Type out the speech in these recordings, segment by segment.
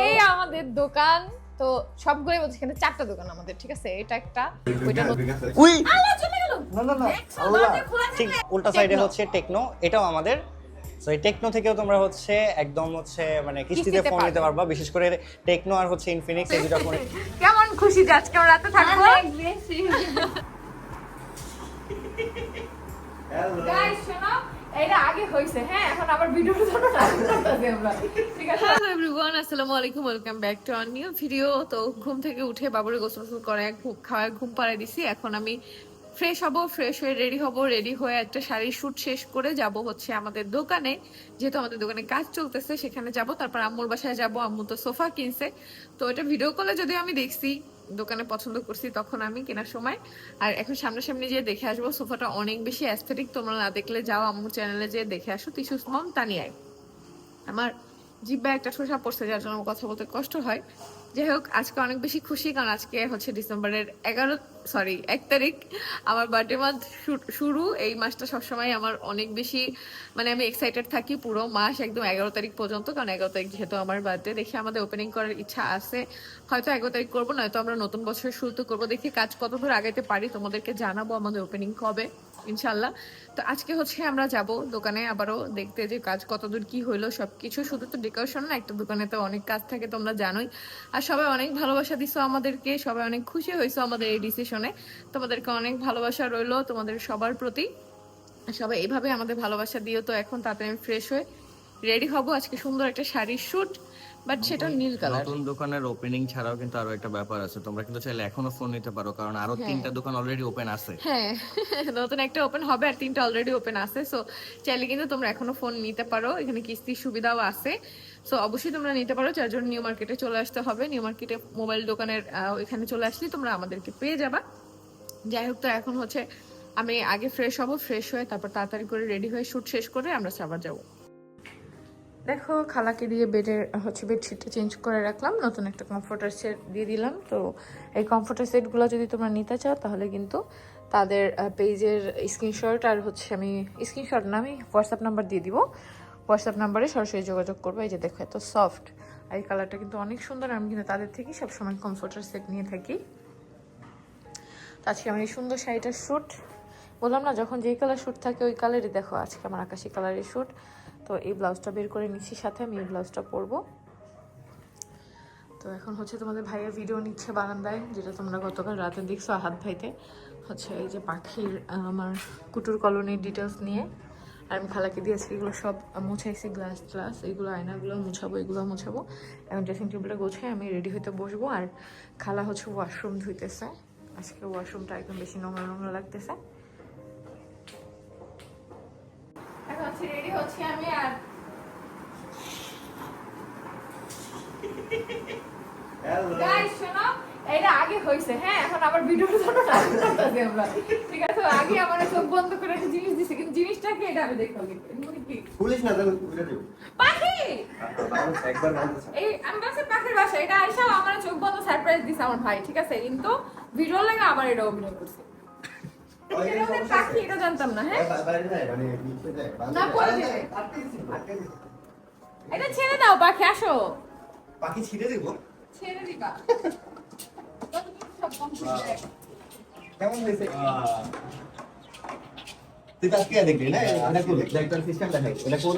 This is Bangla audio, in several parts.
এই আমাদের দোকান তো সবগুলোই বলছে এখানে চারটা দোকান আমাদের ঠিক আছে? এটা একটা ওইটা উই! আল্লাহ, চলে গেল। না না না। আল্লাহ। ঠিক উল্টা সাইডে হচ্ছে টেকনো এটাও আমাদের। তো এই টেকনো থেকেও তোমরা হচ্ছে একদম হচ্ছে মানে কিস্তিতে ফোন নিতে পারবা। বিশেষ করে টেকনো আর হচ্ছে ইনফিনিক্স এই দুটো ফোনে কেমন খুশি যে আজকে আমরা রাতে থাকব? Guys, শোনো, হ্যাঁ আলাইকুম নিউ ভিডিও তো ঘুম থেকে উঠে বাবুরে করে ঘুম পাড়ায় দিছি। এখন আমি ফ্রেশ হব ফ্রেশ হয়ে রেডি হব রেডি হয়ে একটা শাড়ির শেষ করে যাব হচ্ছে আমাদের দোকানে। যেহেতু আমাদের দোকানে কাজ চলতেছে, সেখানে যাব। তারপর আম্মুর বাসায় যাব, আম্মু তো সোফা কিনছে। তো এটা ভিডিও কলে যদিও আমি দেখছি দোকানে পছন্দ করছি, তখন আমি কেনার সময়। আর এখন সামনাসামনি যে দেখে আসব, সোফাটা অনেক বেশি অ্যাস্থেটিক তোমরা না দেখলে যাও আমার চ্যানেলে যে দেখে আসো তিসুস মম তানিয়ায় আমার জিব্বা একটা শোষা পড়ছে, যার জন্য কথা বলতে কষ্ট হয়। যাই হোক, আজকে অনেক বেশি খুশি, কারণ আজকে হচ্ছে ডিসেম্বরের এগারো সরি এক তারিখ আমার বার্থডে মান্থ শুরু। এই মাসটা সবসময় আমার অনেক বেশি মানে আমি এক্সাইটেড থাকি পুরো মাস একদম এগারো তারিখ পর্যন্ত, কারণ এগারো তারিখ যেহেতু আমার বার্থডে দেখে আমাদের ওপেনিং করার ইচ্ছা আছে। হয়তো এগারো তারিখ করব, নয়তো আমরা নতুন বছর শুরুতে করব। দেখি কাজ কত আগাইতে পারি, তোমাদেরকে জানাব আমাদের ওপেনিং কবে ইনশাল্লাহ তো আজকে হচ্ছে আমরা যাব দোকানে আবারও দেখতে যে কাজ কতদূর কি হইল সব কিছু শুধু তো ডেকোরেশন না, একটা দোকানে তো অনেক কাজ থাকে, তোমরা জানোই। আর সবাই অনেক ভালোবাসা দিছো আমাদেরকে, সবাই অনেক খুশি হয়েছো আমাদের এই ডিসিশনে তোমাদেরকে অনেক ভালোবাসা রইল তোমাদের সবার প্রতি। সবাই এইভাবে আমাদের ভালোবাসা দিও তো এখন তাতে আমি ফ্রেশ হয়ে রেডি হব। আজকে সুন্দর একটা শাড়ির শুট বাট সেটা নীল কালার নতুন দোকানের ওপেনিং ছাড়াও কিন্তু আরও একটা ব্যাপার আছে। তোমরা কিন্তু চাইলে এখনও ফোন নিতে পারো কারণ আরও তিনটা দোকান অলরেডি ওপেন আছে। হ্যাঁ নতুন একটা ওপেন হবে আর তিনটা অলরেডি ওপেন আছে। সো চাইলে কিন্তু তোমরা এখনও ফোন নিতে পারো। এখানে কিস্তির সুবিধাও আছে। সো অবশ্যই তোমরা নিতে পারো। যার জন্য নিউ মার্কেটে চলে আসতে হবে। নিউ মার্কেটে মোবাইল দোকানের এখানে চলে আসলে তোমরা আমাদেরকে পেয়ে যাবা। যাই হোক, তো এখন হচ্ছে আমি আগে ফ্রেশ হব ফ্রেশ হয়ে তারপর তাড়াতাড়ি করে রেডি হয়ে শ্যুট শেষ করে আমরা সাবার যাব। দেখো, খালাকে দিয়ে বেডের হচ্ছে বেডশিটটা চেঞ্জ করে রাখলাম। নতুন একটা কমফোর্টার সেট দিয়ে দিলাম। তো এই কমফোর্টার সেটগুলো যদি তোমরা নিতে চাও, তাহলে কিন্তু তাদের পেজের স্ক্রিনশট আর হচ্ছে আমি স্ক্রিনশট না, আমি হোয়াটসঅ্যাপ নাম্বার দিয়ে দিব। হোয়াটসঅ্যাপ নাম্বারে সরাসরি যোগাযোগ করব। এই যে দেখো, এত সফট এই কালারটা কিন্তু অনেক সুন্দর। আমি কিন্তু তাদের থেকেই সবসময় কমফোর্টার সেট নিয়ে থাকি। তো আজকে আমার এই সুন্দর শাড়িটার শ্যুট বললাম না, যখন যেই কালার শ্যুট থাকে ওই কালারই দেখো আজকে আমার আকাশি কালারের শ্যুট তো এই ব্লাউজটা বের করে নিচ্ছি সাথে, আমি এই ব্লাউজটা পরবো। তো এখন হচ্ছে তোমাদের ভাইয়া ভিডিও নিচ্ছে বারান্দায়, যেটা তোমরা গতকাল রাতে দেখছ হাত ভাইতে। হচ্ছে এই যে পাখির, আমার কুটুর কলোনির ডিটেলস নিয়ে। আর আমি খালাকে দিয়েছি এগুলো সব মুছাইছি গ্লাস গ্লাস এগুলো আয়নাগুলো মুছাবো এগুলো মুছাবো। এখন ড্রেসিং টেবিলটা গোছাই আমি রেডি হইতে বসবো আর খালা হচ্ছে ওয়াশরুম ধুইতেছে। আজকে ওয়াশরুমটা একদম বেশি নোংরা নোংরা লাগতেছে। এখন হচ্ছে রেডি হচ্ছে আমি আর গাইস শোনো এটা আগে হয়েছে হ্যাঁ এখন আবার ভিডিওর জন্য করতেছি আমরা। ঠিক আছে আগে আমার চোখ বন্ধ করে কিন্তু এটা আমি দেখব কিন্তু। এমনি কি? পুলিশ না তাহলে উঠে দিও পাখি! একবার এই আমি বলছি পাখির বাসা। এটা আইসা আমার চোখ বন্ধ সারপ্রাইজ দিছে আমার ভাই ঠিক আছে? কিন্তু ভিডিও লাগে আবার এটা অভিনয় করছে। পাখি এটা জানতাম না হ্যাঁ? মানে না, পরে। এটা ছেড়ে দাও পাখি আসো। পাখি ছিঁড়ে দিব? ছেড়ে দিবা। কেমন হয়েছে? তুই তো আজকে দেখবি না এটা কর ডাক্তার সিস্টেম দেখাই। এটা কর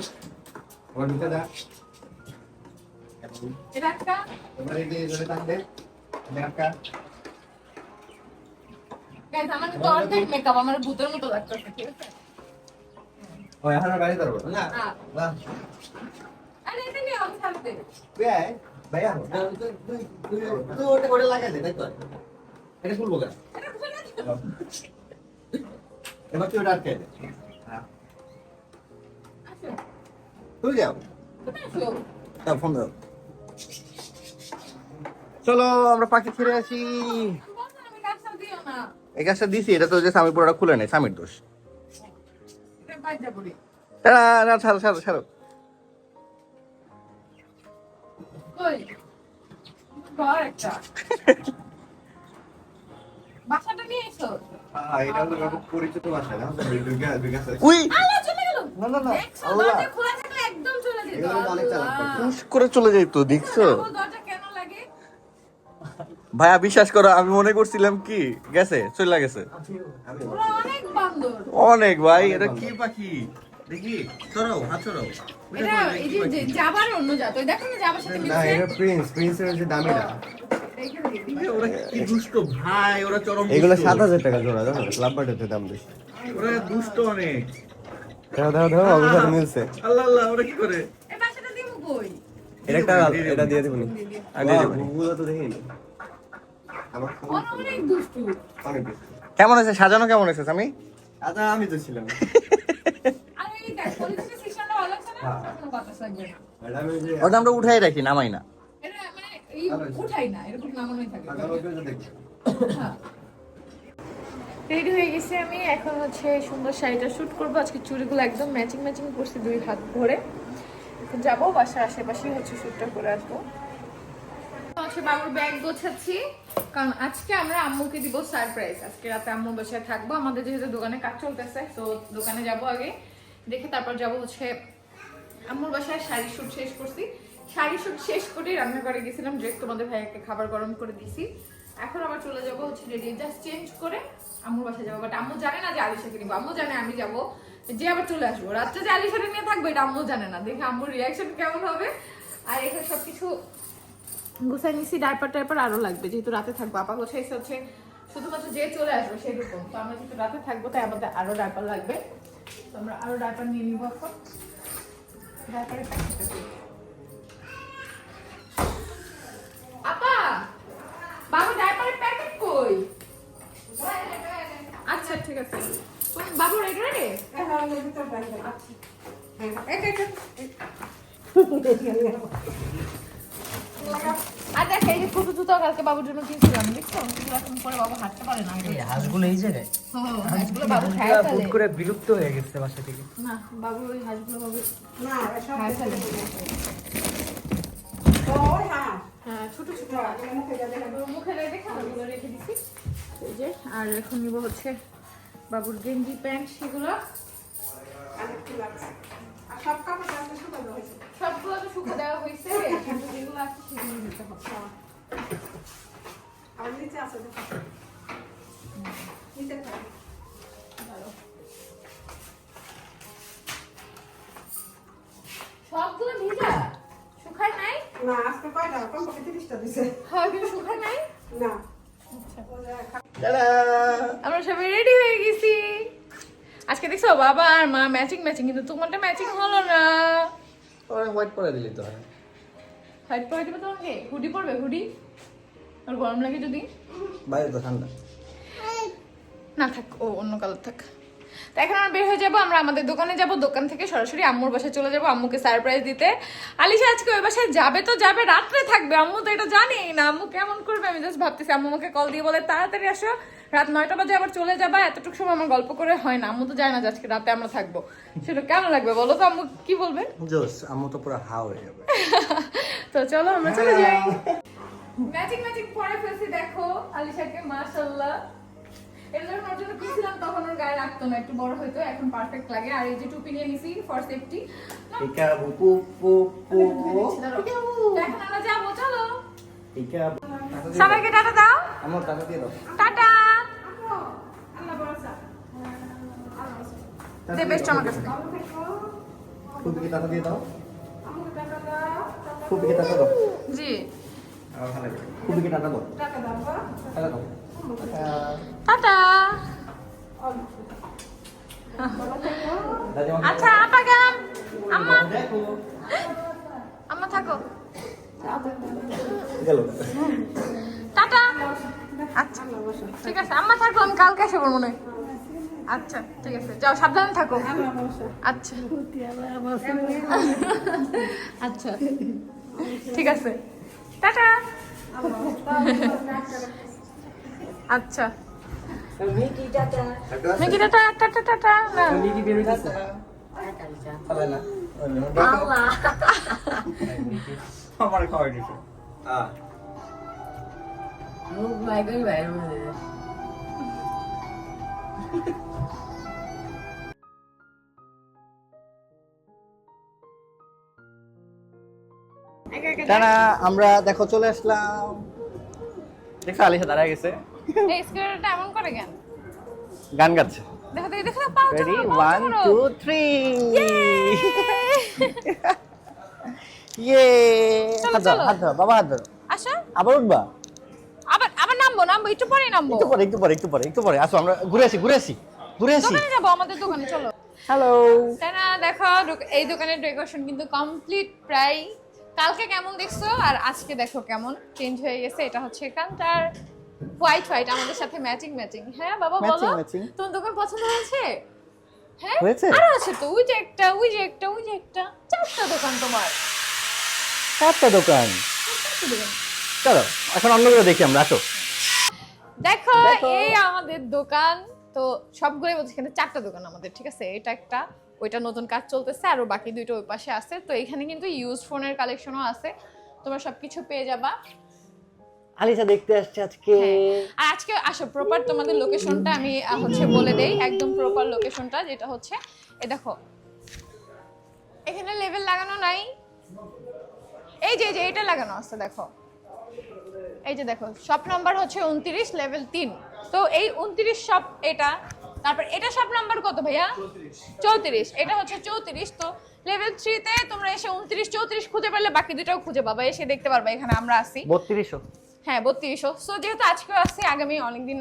ওর এটা এবারে এই এটা গাইস আমার কিন্তু অর্ধেক মেকআপ আমার ভূতের মতো লাগতেছে ঠিক আছে? ও এখন আর বাইরে না? না। না আরে এটা নিয়ে আমি থাকতে তুই আয় ভাইয়া। তুই তুই তুই তুই ওটা লাগাই দে তাই তো? এটা খুলবো কেন? এটা খুলে দিও। এবার তুই ওটা আটকে দে হ্যাঁ। যাও। তুমি আসো তার ফোন দাও। চলো আমরা পাখি ফিরে আসি। এই গাছটা দিছি এটা তো যে স্বামী পুরোটা খুলে নেই স্বামীর দোষ। না ছাড়ো ছাড়ো বাসাটা নিয়ে এসো। করে চলে যাইতো দেখছ? ভাইয়া বিশ্বাস করো আমি মনে করছিলাম কি গেছে চলে গেছে। অনেক ভাই এটা কি পাখি? দেখি চড়াও হাত চড়াও এটা এই যে যে অন্য জাত। দেখো না জাবার সাথে না এটা প্রিন্স প্রিন্সের হচ্ছে দামিটা। এইখানে দিয়ে দিই। ওরা কি দুষ্ট? ভাই ওরা চরম এগুলো সাত হাজার টাকা জোড়া জানো? ক্লাব দাম বেশি। ওরা দুষ্ট অনেক। দেখো দেখো দেখো অবস্থা মিলছে। আল্লাহ আল্লাহ ওরা কি করে? এই বাসাটা দিমু কই? এটা একটা এটা দিয়ে দেবো দিয়ে দিয়ে দেবো। তো দেখিনি। আমার খুব অনেক দুষ্টু। অনেক বেশি কেমন আছে? সাজানো কেমন আছে আমি? আমি তো ছিলাম। আর এই দেখ পলিথিনের সিস্টেমটা ভালো লাগছে না? কোনো বাতাস লাগবে না। এটা আমি যে ওটা আমরা উঠাই রাখি নামাই না। এই উঠাই না? এরকম নামানোই থাকে। আগামীকাল রেডি হয়ে গেছি আমি। এখন হচ্ছে সুন্দর শাড়িটা শুট করব। আজকে চুড়িগুলো একদম ম্যাচিং ম্যাচিং করছি দুই হাত ভরে। এখন যাব বাসার আশেপাশেই হচ্ছে শুটটা করে আসব। হচ্ছে বাবুর ব্যাগ গোছাচ্ছি। কারণ আজকে আমরা আম্মুকে দিব সারপ্রাইজ। আজকে রাতে আম্মুর বাসায় থাকব। আমাদের যেহেতু দোকানে কাজ চলতেছে তো দোকানে যাব আগে। দেখে তারপর যাব হচ্ছে আম্মুর বাসায় শাড়ি শুট শেষ করছি। শাড়ি শুট শেষ করে রান্নাঘরে গেছিলাম ডিরেক্ট তোমাদের ভাইয়াকে খাবার গরম করে দিছি। এখন আবার চলে যাব হচ্ছে রেডি জাস্ট চেঞ্জ করে আম্মুর বাসায় যাব। বাট আম্মু জানে না যে আলিশাকে নিবো, আম্মু জানে আমি যাব। যে আবার চলে আসব, রাত্রে যে আলিশাকে নিয়ে থাকব, এটা আম্মু জানে না। দেখে আম্মুর রিয়াকশন কেমন হবে। আর এখানে সব কিছু গুছাই নিছি ডাইপার টাইপার আরও লাগবে, যেহেতু রাতে থাকব। আপা গোছাইছে হচ্ছে, শুধুমাত্র যে চলে আসবে সেরকম। তো আমরা যেহেতু রাতে থাকব, তাই আমাদের আরও ডাইপার লাগবে। তো আমরা আরও ডাইপার নিয়ে নিবো এখন। ডাইপারের প্যাকেটটা কই? আপা বাবু ডাইপারের প্যাকেট কই আচ্ছা ঠিক আছে কোন- বাবু রেডি রেডি আর দেখ এই যে ছোট জুতো কালকে বাবুর জন্য কিনছিলাম দেখছ? এগুলো এখন পরে বাবু হাঁটতে পারে না। এই হাঁসগুলো এই জায়গায়। হ্যাঁ, হাঁসগুলো বাবু খায় ফেলে করে বিলুপ্ত হয়ে গেছে বাসা থেকে। না বাবু ওই হাঁসগুলো বাবু খায় ফেলে হ্যাঁ ছোট ছোট। মুখে রেখে ওগুলো রেখে দিছি। এই যে আর এখন নিব হচ্ছে বাবুর গেঞ্জি প্যান্ট সেগুলো। সবগুলো তো শুকা দেওয়া হয়েছে। কিন্তু যেগুলো আছে সেগুলো নিতে হবে ভালো। সবগুলো ভিজা? শুকায় নাই? না আজকে কয়টা? তিরিশটা দিছে। হ্যাঁ কিন্তু শুকায় নাই? না। আমরা সবাই রেডি হয়ে গেছি। আজকে দেখছ বাবা আর মা ম্যাচিং ম্যাচিং কিন্তু তোমারটা ম্যাচিং হলো না। ওরে হোয়াইট পরে দিলি তো হোয়াইট পরে দিবে তোমাকে? হুডি পরবে? হুডি আর গরম লাগে যদি? বাইরে তো ঠান্ডা। না থাক ও অন্য কালার থাক। তো এখন আমরা বের হয়ে যাব আমরা আমাদের দোকানে যাব দোকান থেকে সরাসরি আম্মুর বাসায় চলে যাব আম্মুকে সারপ্রাইজ দিতে। আলিশা আজকে ওই বাসায় যাবে তো যাবে রাত্রে থাকবে আম্মু তো এটা জানি না আম্মু কেমন করবে আমি জাস্ট ভাবতেছি। আম্মু আমাকে কল দিয়ে বলে তাড়াতাড়ি আসো রাত নয়টা বাজে আবার চলে যাবা এতটুকু সময় আমার গল্প করে হয় না। আম্মু তো জানে না যে আজকে রাতে আমরা থাকব। সেটা কেমন লাগবে বলো তো আম্মু কি বলবে জোস আম্মু তো পুরো হা হয়ে যাবে। তো চলো আমরা চলে যাই। ম্যাচিং ম্যাচিং পরে ফেলছি দেখো আলিশাকে মাশাআল্লাহ। এটা যখন ওর জন্য কিনছিলাম তখন ওর গায়ে রাখতো না একটু বড় হইতো এখন পারফেক্ট লাগে। আর এই যে টুপি নিয়ে নিছি ফর সেফটি টিকা বুপু পু পু এখন আমরা যাব চলো। টিকা সবাইকে টাটা দাও। আমার দিয়ে দাও। টাটা। যে বেস্ট আমার কাছে দে। ফুপিকে টাকা দিয়ে দাও। জি। টাকা দাও। টাকা দাও টাটা। আচ্ছা আপা গেলাম। আম্মা। আম্মা থাকো। টাটা। আচ্ছা ঠিক আছে। আম্মা থাকো, আমি কালকে আসব মনে হয়। আচ্ছা ঠিক আছে। যাও, সাবধানে থাকো। আচ্ছা। আচ্ছা ঠিক আছে। টাটা। আচ্ছা। মিকি টাটা টাটা টাটা না। মিকি বের হইতাছে। হবে না। আমার খাওয়াই দিছে। আহ মুখ বাইরে বাইরে মধ্যে একা একা টানা আমরা দেখো চলে আসলাম। দেখছ আলিশা দাঁড়ায় গেছে। এই স্কুটারটা এমন করে কেন? গান গাচ্ছে। দেখো দেখো দেখো পাও রেডি চলো, পাও ওয়ান চলো। টু থ্রি ইয়ে হাত ধরো হাত ধরো বাবা হাত ধরো। আসো। আবার উঠবা? আবার আবার নামবো নামবো একটু পরে নামবো। একটু পরে একটু পরে একটু পরে একটু পরে। আসো আমরা ঘুরে আসি ঘুরে আসি ঘুরে আসি। দোকানে যাব আমাদের দোকানে চলো। হ্যালো না দেখো এই দোকানের ডেকোরেশন কিন্তু কমপ্লিট প্রায়। কালকে কেমন দেখছ? আর আজকে দেখো কেমন? চেঞ্জ হয়ে গেছে এটা হচ্ছে এখানটার হোয়াইট হোয়াইট আমাদের সাথে ম্যাচিং ম্যাচিং হ্যাঁ বাবা বলো। তোমার দোকান পছন্দ হয়েছে? হ্যাঁ? হয়েছে? আরও আছে তো ওই যে একটা ওই যে একটা ওই যে একটা। চারটা দোকান তোমার। চারটা দোকান। চলো এখন অন্যগুলো দেখি আমরা আসো। দেখো দেখো। এই আমাদের দোকান। তো সবগুলোই বলছে এখানে চারটা দোকান আমাদের ঠিক আছে? এটা একটা ওইটা নতুন কাজ চলতেছে আর বাকি দুইটা ওই পাশে আছে। তো এখানে কিন্তু ইউজ ফোনের কালেকশনও আছে। তোমরা সবকিছু পেয়ে যাবা। আলিশা দেখতে আসছে আজকে। হ্যাঁ। আর আজকে আসো প্রপার তোমাদের লোকেশনটা আমি হচ্ছে বলে দেই একদম প্রপার লোকেশনটা যেটা হচ্ছে এ দেখো। এখানে লেভেল লাগানো নাই। এই যে এই যে এটা লাগানো আছে দেখো। এই যে দেখো শপ নাম্বার হচ্ছে উনত্রিশ লেভেল তিন। তো এই উনত্রিশ শপ এটা তারপর এটা শপ নাম্বার কত ভাইয়া? চৌত্রিশ। এটা হচ্ছে চৌত্রিশ তো লেভেল থ্রিতে তোমরা এসে উনত্রিশ চৌত্রিশ খুঁজে পারলে বাকি দুটাও খুঁজে পাবা এসে দেখতে পারবা এখানে আমরা আছি। বত্রিশশো হ্যাঁ বত্রিশশো সো যেহেতু আজকেও আসছি আগামী অনেকদিন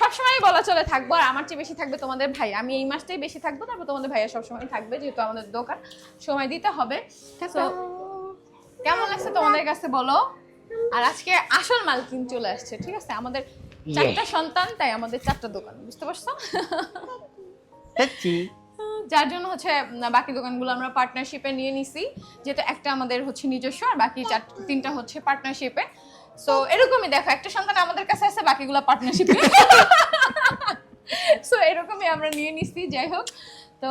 সবসময় বলা চলে থাকব। আর আমার চেয়ে বেশি থাকবে তোমাদের ভাই। আমি এই মাসটাই বেশি থাকব তারপর তোমাদের ভাইয়া সবসময় থাকবে যেহেতু আমাদের দোকান। সময় দিতে হবে। কেমন লাগছে তোমাদের কাছে বলো? আর আজকে আসল মালকিন চলে আসছে ঠিক আছে? আমাদের চারটা সন্তান তাই আমাদের চারটা দোকান বুঝতে পারছ? যার জন্য হচ্ছে বাকি দোকানগুলো আমরা পার্টনারশিপে নিয়ে নিছি। যেটা একটা আমাদের হচ্ছে নিজস্ব আর বাকি চার তিনটা হচ্ছে পার্টনারশিপে সো এরকমই দেখো একটা সন্তান আমাদের কাছে আছে বাকিগুলো পার্টনারশিপে সো এরকমই আমরা নিয়ে নিছি যাই হোক। তো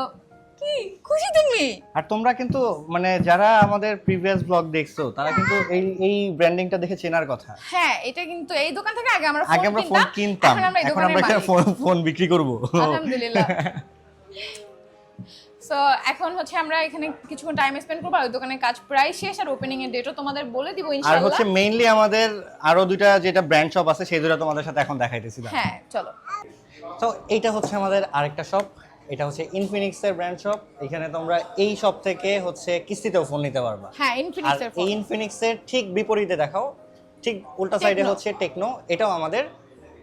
কি খুশি তুমি? আর তোমরা কিন্তু মানে যারা আমাদের প্রিভিয়াস ব্লগ দেখছ তারা কিন্তু এই এই ব্র্যান্ডিংটা দেখে চেনার কথা। হ্যাঁ এটা কিন্তু এই দোকান থেকে আগে আমরা আগে আমরা ফোন কিনতাম এখন আমরা এই এখন আমরা এখানে ফোন ফোন বিক্রি করব। আলহামদুলিল্লাহ। সো এখন হচ্ছে আমরা এখানে কিছুক্ষণ টাইম স্পেন্ড করব আর দোকানের কাজ প্রায় শেষ আর ওপেনিং এর ডেটও তোমাদের বলে দিব আর হচ্ছে মেইনলি আমাদের আরও দুইটা যেটা ব্র্যান্ড শপ আছে সেই দুটো তোমাদের সাথে এখন দেখাইতেছি হ্যাঁ চলো। তো এইটা হচ্ছে আমাদের আরেকটা শপ এটা হচ্ছে ইনফিনিক্স এর ব্র্যান্ড শপ এখানে তোমরা এই শপ থেকে হচ্ছে কিস্তিতেও ফোন নিতে পারবা। হ্যাঁ আর ইনফিনিক্স এর এই ফোন ইনফিনিক্স এর ঠিক বিপরীতে দেখাও ঠিক উল্টা সাইডে হচ্ছে টেকনো এটাও আমাদের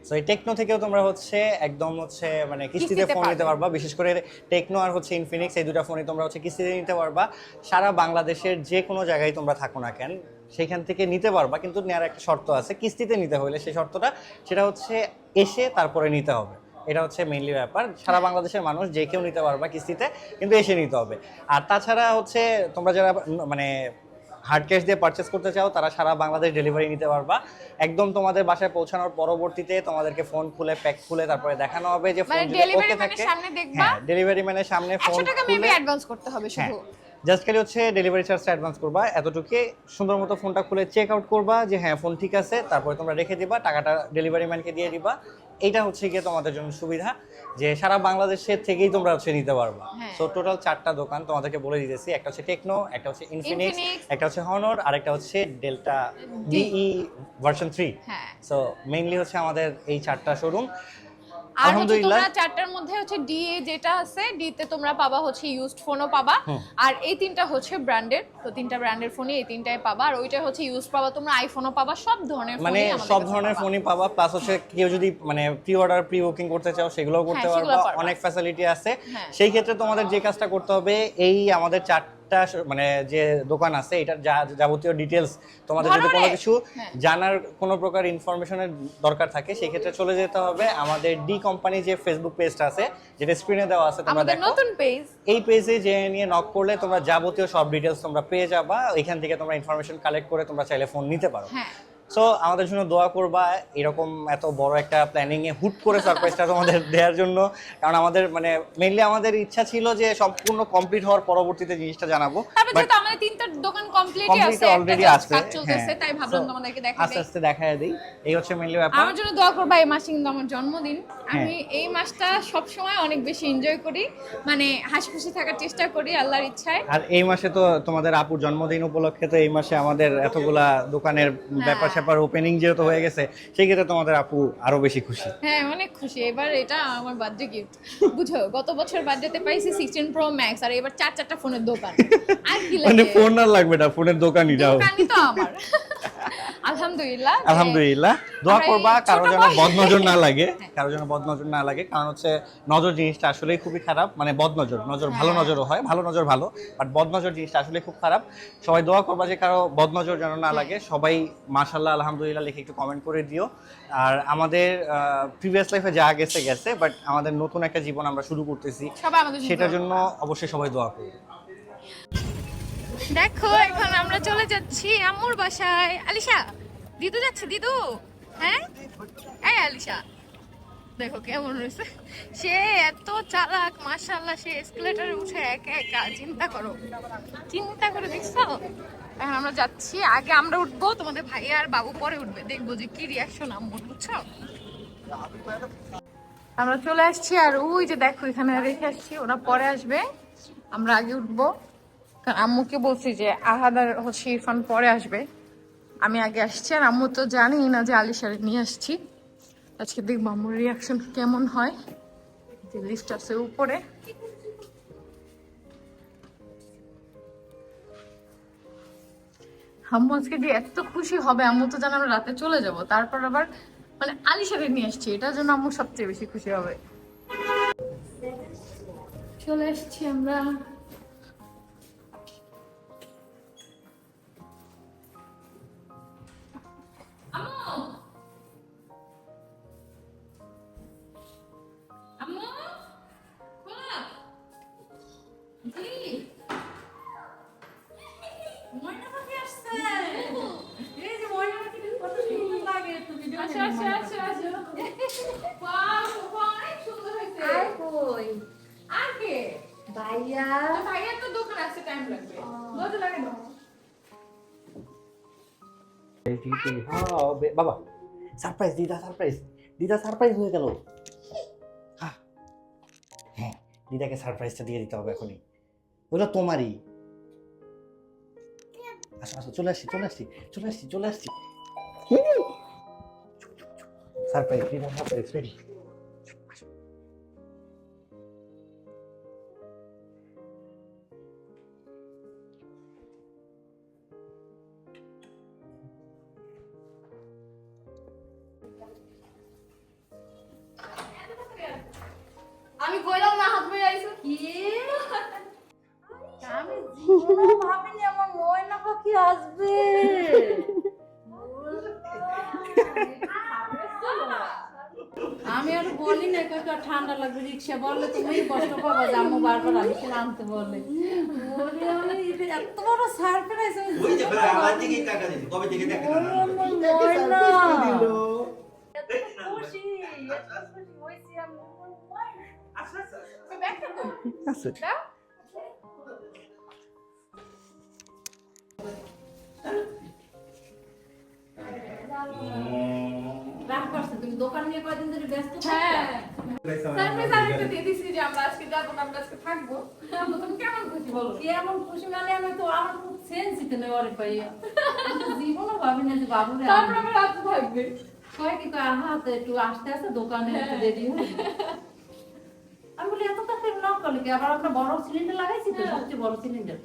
সো এই টেকনো থেকেও তোমরা হচ্ছে একদম হচ্ছে মানে কিস্তিতে ফোন নিতে পারবা। বিশেষ করে টেকনো আর হচ্ছে ইনফিনিক্স এই দুটো ফোনই তোমরা হচ্ছে কিস্তিতে নিতে পারবা। সারা বাংলাদেশের যে কোনো জায়গায় তোমরা থাকো না কেন সেখান থেকে নিতে পারবা। কিন্তু নেওয়ার একটা শর্ত আছে কিস্তিতে নিতে হলে সেই শর্তটা সেটা হচ্ছে এসে তারপরে নিতে হবে। এটা হচ্ছে মেইনলি ব্যাপার। সারা বাংলাদেশের মানুষ যে কেউ নিতে পারবা কিস্তিতে কিন্তু এসে নিতে হবে। আর তাছাড়া হচ্ছে তোমরা যারা মানে হার্ড ক্যাশ দিয়ে পারচেস করতে চাও তারা সারা বাংলাদেশ ডেলিভারি নিতে পারবা। একদম তোমাদের বাসায় পৌঁছানোর পরবর্তীতে তোমাদেরকে ফোন খুলে প্যাক খুলে তারপরে দেখানো হবে যে ফোন মানে যদি ওকে থাকে। সামনে দেখবা? হ্যাঁ ডেলিভারি ম্যানের সামনে ফোন খুলে অ্যাডভান্স করতে হবে হ্যাঁ শুধু। জাস্ট খালি হচ্ছে ডেলিভারি চার্জটা অ্যাডভান্স করবা। এতটুকু সুন্দর মতো ফোনটা খুলে চেক আউট করবা যে হ্যাঁ ফোন ঠিক আছে। তারপরে তোমরা রেখে দিবা টাকাটা ডেলিভারি ম্যানকে দিয়ে দিবা। এইটা হচ্ছে গিয়ে তোমাদের জন্য সুবিধা যে সারা বাংলাদেশের থেকেই তোমরা হচ্ছে নিতে পারবা। হ্যাঁ। সো টোটাল চারটা দোকান তোমাদেরকে বলে দিতেছি। একটা হচ্ছে টেকনো একটা হচ্ছে ইনফিনিক্স একটা হচ্ছে হনর আর একটা হচ্ছে ডেল্টা। ডিই ভার্সন থ্রি হ্যাঁ। সো মেইনলি হচ্ছে আমাদের এই চারটা শোরুম আর হচ্ছে তোমরা চারটার মধ্যে হচ্ছে ডি এ যেটা আছে ডি তে তোমরা পাবা হচ্ছে ইউজড ফোনও পাবা। আর এই তিনটা হচ্ছে ব্র্যান্ডেড তো তিনটা ব্র্যান্ডের ফোনই এই তিনটাই পাবা। আর ওইটা হচ্ছে ইউজ পাবা তোমরা আইফোনও পাবা সব ধরনের মানে সব ধরনের ফোনই পাবা প্লাস হচ্ছে কেউ যদি মানে প্রি অর্ডার প্রি বুকিং করতে চাও সেগুলোও করতে হ্যাঁ, পারবা। অনেক ফ্যাসিলিটি আছে। হ্যাঁ। সেই ক্ষেত্রে তোমাদের যে কাজটা করতে হবে এই আমাদের চারটা স- মানে যে দোকান আছে এটার যাবতীয় ডিটেলস তোমাদের যদি কোনো কিছু হ্যাঁ। জানার কোনো প্রকার ইনফরমেশনের দরকার থাকে সেই ক্ষেত্রে চলে যেতে হবে আমাদের ডি কোম্পানি যে ফেসবুক পেজটা আছে যেটা স্ক্রিনে দেওয়া আছে তোমরা দেখো। নতুন পেজ এই পেজে যে নিয়ে নক করলে তোমরা যাবতীয় সব ডিটেলস তোমরা পেয়ে যাবা এখান থেকে তোমরা ইনফরমেশন কালেক্ট করে তোমরা চাইলে ফোন নিতে পারো। হ্যাঁ। সো আমাদের জন্য দোয়া করবা এরকম এত বড় একটা প্ল্যানিং এ হুট করে সারপ্রাইজটা তোমাদের দেওয়ার জন্য। কারণ আমাদের মানে মেইনলি আমাদের ইচ্ছা ছিল যে সম্পূর্ণ কমপ্লিট হওয়ার পরবর্তীতে জিনিসটা জানাব। যেহেতু আমাদের তিনটা দোকান কমপ্লিটই আছে একটা আছে, কাজ চলতেছে হ্যাঁ। তাই ভাবলাম তোমাদেরকে দেখা আস্তে আস্তে দেখায় দিই। এই হচ্ছে মেইনলি ব্যাপার। আমার জন্য দোয়া করবা এই মাসে কিন্তু আমার জন্মদিন। হ্যাঁ। আমি এই মাসটা সব সময় অনেক বেশি এনজয় করি। মানে হাসি খুশি থাকার চেষ্টা করি আল্লাহর ইচ্ছায়। আর এই মাসে তো তোমাদের আপুর জন্মদিন উপলক্ষে তো এই মাসে আমাদের এতগুলা দোকানের ব্যাপার স্যাপার ওপেনিং যেহেতু হয়ে গেছে সেই ক্ষেত্রে তোমাদের আপু আরও বেশি খুশি। হ্যাঁ অনেক খুশি। এবার এটা আমার বার্থডে গিফট বুঝো গত বছর বার্থডেতে পাইছি সিক্সটিন প্রো ম্যাক্স আর এবার চার চারটা ফোনের দোকান। আর কি মানে ফোন আর লাগবে না ফোনের দোকানই দাও। দোকানই তো আমার। আলহামদুলিল্লাহ আলহামদুলিল্লাহ। দোয়া করবা কারও যেন বদনজর না লাগে। কারও যেন বদনজর না লাগে। কারণ হচ্ছে নজর জিনিসটা আসলেই খুবই খারাপ। মানে বদনজর নজর ভালো হ্যাঁ। নজরও হয় ভালো নজর ভালো। বাট বদনজর জিনিসটা আসলে খুব খারাপ। সবাই দোয়া করবা যে কারও বদনজর যেন না লাগে। সবাই মাশাল্লাহ আলহামদুলিল্লাহ লিখে একটু কমেন্ট করে দিও। আর আমাদের প্রিভিয়াস লাইফে যা গেছে গেছে বাট আমাদের নতুন একটা জীবন আমরা শুরু করতেছি। সেটার জন্য অবশ্যই সবাই দোয়া করবে। দেখো, এখন আমরা চলে যাচ্ছি আম্মুর বাসায়। আলিশা, দিদু যাচ্ছে, দিদু। হ্যাঁ? এই আলিশা। দেখো কেমন রয়েছে সে এত চালাক, মাশাআল্লাহ, সে এসকেলেটরে উঠে একা একা। চিন্তা করো। চিন্তা করে দেখছ? এখন আমরা যাচ্ছি। আগে আমরা উঠবো, তোমাদের ভাই আর বাবু পরে উঠবে। দেখব যে কি রিয়াকশন আম্মুর, বুঝছ? আমরা চলে আসছি আর ওই যে দেখো, এখানে রেখে আসছি, ওরা পরে আসবে। আমরা আগে উঠবো। কারণ আম্মুকে বলছি যে আহাদ আর হচ্ছে ইরফান পরে আসবে। আমি আগে আসছি, আর আম্মু তো জানি না যে আলিশারে নিয়ে আসছি। আজকে দেখব আম্মুর রিয়াকশন কেমন হয়। যে লিফট আছে উপরে। আম্মু আজকে যে এত খুশি হবে, আম্মু তো জানে আমরা রাতে চলে যাব। তারপর আবার মানে আলিশারে নিয়ে আসছি এটার জন্য আম্মু সবচেয়ে বেশি খুশি হবে। চলে এসছি আমরা। হ্যাঁ, হবে বাবা সারপ্রাইজ দিদা সারপ্রাইজ দিদা সারপ্রাইজ হয়ে গেল। হ্যাঁ হ্যাঁ দিদাকে সারপ্রাইজটা দিয়ে দিতে হবে এখনই। ওটা তোমারই। আসো আসো চলে আসছি চলে আসছি চলে আসছি চলে আসছি। সারপ্রাইজ দিদা সারপ্রাইজ বললে তুমি কষ্ট পাবা আম্মু বারবার আমি আনতে বলে বলি আমি এটা এত বড় সারপ্রাইজ আমার দিকেই টাকা কবে থেকে আছে রাগ করছে তুমি দোকান নিয়ে কয়দিন ধরে ব্যস্ত হ্যাঁ। থাকো সারপ্রাইজ আরেকটা দিয়ে দিছি যে আমরা আজকে যাব না আমরা আজকে থাকব। আম্মু, তুমি কেমন খুশি বলো? কেমন খুশি মানে আমি তো আমার খুব সেন্সিটিভ নেই ওরে পাইয়া জীবনও ভাবি না যে বাবুরে তারপর আমরা রাতে থাকবে কয় কি কয় আহা একটু আসতে আসতে দোকানে একটু দেরি হবে আমি বলি এত তাকে নক করলে কি? আবার আমরা বড় সিলিন্ডার লাগাইছি তো সবচেয়ে বড় সিলিন্ডার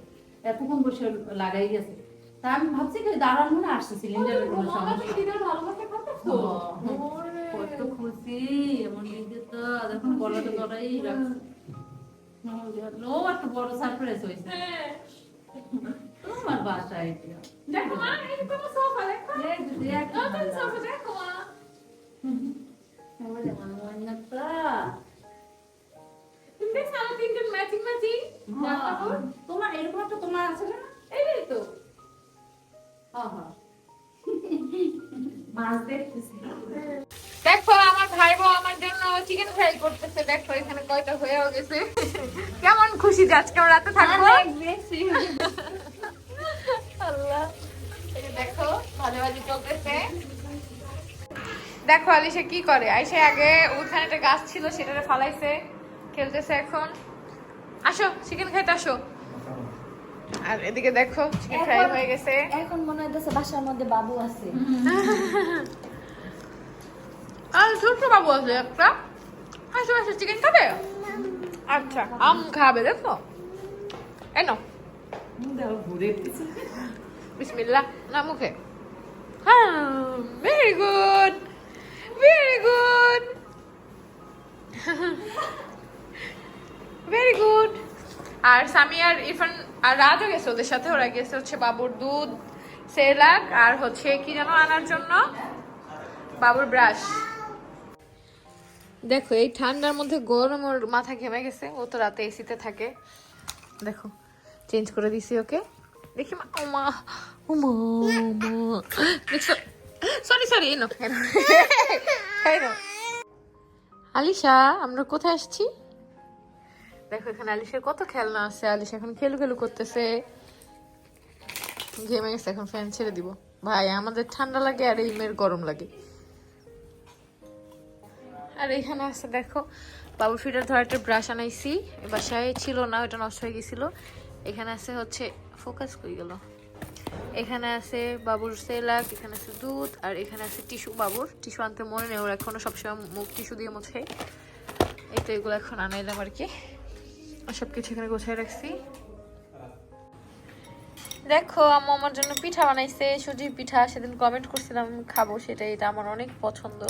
এতক্ষণ বসে লাগাই গেছে। তা আমি ভাবছি কি দাঁড়ান মনে আসছে সিলিন্ডারের কোনো সমস্যা। কত তো খুশি এমন নিজে তো দেখুন গলাটা গড়াই রাখছে। ও একটা বড় সারপ্রাইজ হয়েছে। হ্যাঁ। তোমার বাসা এটা দেখো মা এই তো সোফা দেখো দেখ দেখো মা। তুমি ম্যাচিং ম্যাচিং তোমার এরকম একটা তোমার আছে না? এইটাই তো। আহা। মাছ দেখতেছি দেখো আমার ভাই বউ আমার জন্য চিকেন ফ্রাই করতেছে। দেখো এখানে কয়টা হয়েও গেছে। কেমন খুশি যে আজকে আমরা রাতে থাকব? আল্লাহ। এই যে দেখো ভালো ভালো চলতেছে। দেখো আলিশা কি করে? আইসে আগে ওখানে একটা গাছ ছিল সেটারে ফালাইছে খেলতেছে এখন। আসো চিকেন খাইতে আসো। আর এদিকে দেখো চিকেন ফ্রাই হয়ে গেছে। এখন মনে হইতেছে বাসার মধ্যে বাবু আছে। আর ছোট্ট বাবু আছে একটা। আসো আসো চিকেন খাবে? আচ্ছা আম খাবে দেখো। ঘুরে বিসমিল্লাহ না মুখে। হ্যাঁ very good very good very good আর সামি আর ইরফান আর রাজও গেছে ওদের সাথে, ওরা গেছে হচ্ছে বাবুর দুধ, সেলাক আর হচ্ছে কি যেন আনার জন্য? বাবুর ব্রাশ। দেখো, এই ঠান্ডার মধ্যে গরম ওর মাথা ঘেমে গেছে, ও তো রাতে এসিতে থাকে। দেখো চেঞ্জ করে দিছি ওকে। দেখি মা সরি সরি আলিশা, আমরা কোথায় আসছি? দেখো, এখানে আলিশার কত খেলনা আছে। আলিশা এখন খেলু খেলু করতেছে। ঘেমে গেছে, এখন ফ্যান ছেড়ে দিব। ভাই, আমাদের ঠান্ডা লাগে আর এই মেয়ের গরম লাগে। আর এখানে আছে, দেখো, বাবু ফিটার ধর একটা ব্রাশ আনাইছি। বাসায় ছিল না ওটা নষ্ট হয়ে গেছিল। এখানে আছে হচ্ছে ফোকাস করে গেল? এখানে আছে বাবুর সেলাক, এখানে আছে দুধ, আর এখানে আছে টিস্যু বাবুর। টিস্যু আনতে মনে নেই, ওর এখনও সবসময় মুখ টিস্যু দিয়ে মোছে। এই তো এগুলো এখন আনাইলাম আর কি। সব কিছু এখানে রাখছি। দেখো, আম্মু আমার জন্য পিঠা বানাইছে। সুজির পিঠা, সেদিন কমেন্ট করছিলাম, খাব সেটা এটা আমার অনেক পছন্দ।